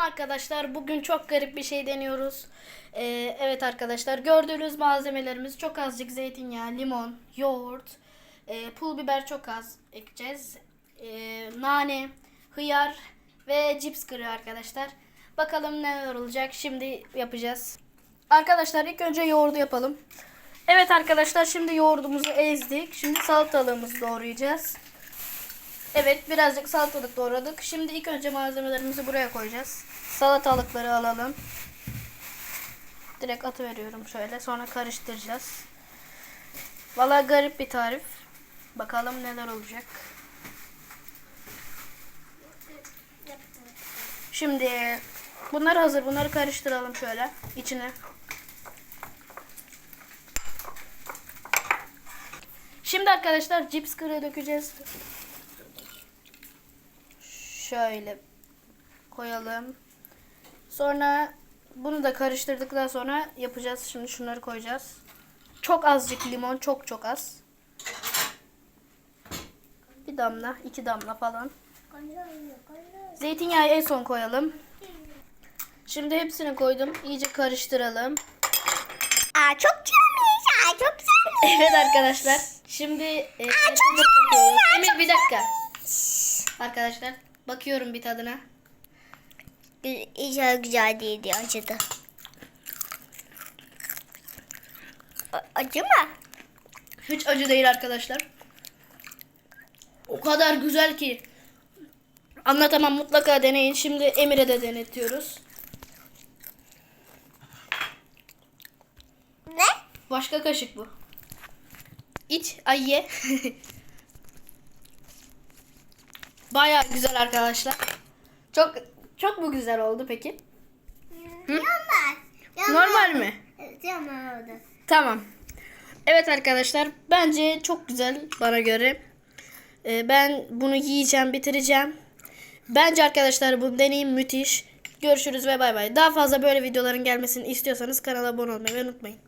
Selam arkadaşlar. Bugün çok garip bir şey deniyoruz. Ee, evet arkadaşlar gördüğünüz malzemelerimiz çok azıcık zeytinyağı, limon, yoğurt, e, pul biber çok az ekeceğiz. E, nane, hıyar ve cips kırığı arkadaşlar. Bakalım neler olacak. Şimdi yapacağız. Arkadaşlar ilk önce yoğurdu yapalım. Evet arkadaşlar şimdi yoğurdumuzu ezdik. Şimdi salatalığımızı doğrayacağız. Evet birazcık salatalık doğradık. Şimdi ilk önce malzemelerimizi buraya koyacağız. Salatalıkları alalım. Direkt atıveriyorum şöyle. Sonra karıştıracağız. Valla garip bir tarif. Bakalım neler olacak. Şimdi bunlar hazır. Bunları karıştıralım şöyle içine. Şimdi arkadaşlar cips kırığı dökeceğiz. Şöyle koyalım. Sonra bunu da karıştırdıktan sonra yapacağız. Şimdi şunları koyacağız. Çok azıcık limon, çok çok az. Bir damla, iki damla falan. Zeytinyağı en son koyalım. Şimdi hepsini koydum. İyice karıştıralım. Aa çok güzelmiş. Aa çok güzelmiş. Evet arkadaşlar. Şimdi e, tadına bakıyoruz. Emir bir dakika. Arkadaşlar bakıyorum bir tadına. İnşallah güzel değildi acıdı. A- acı mı? Hiç acı değil arkadaşlar. O kadar güzel ki. Anlatamam mutlaka deneyin. Şimdi Emir'e de denetiyoruz. Ne? Başka kaşık bu. İç, ay ye. Baya güzel arkadaşlar. Çok çok mu güzel oldu peki? Normal. Normal mi? Evet normal oldu. Tamam. Evet arkadaşlar bence çok güzel bana göre. Ee, ben bunu yiyeceğim, bitireceğim. Bence arkadaşlar bu deneyim müthiş. Görüşürüz ve bay bay. Daha fazla böyle videoların gelmesini istiyorsanız kanala abone olmayı unutmayın.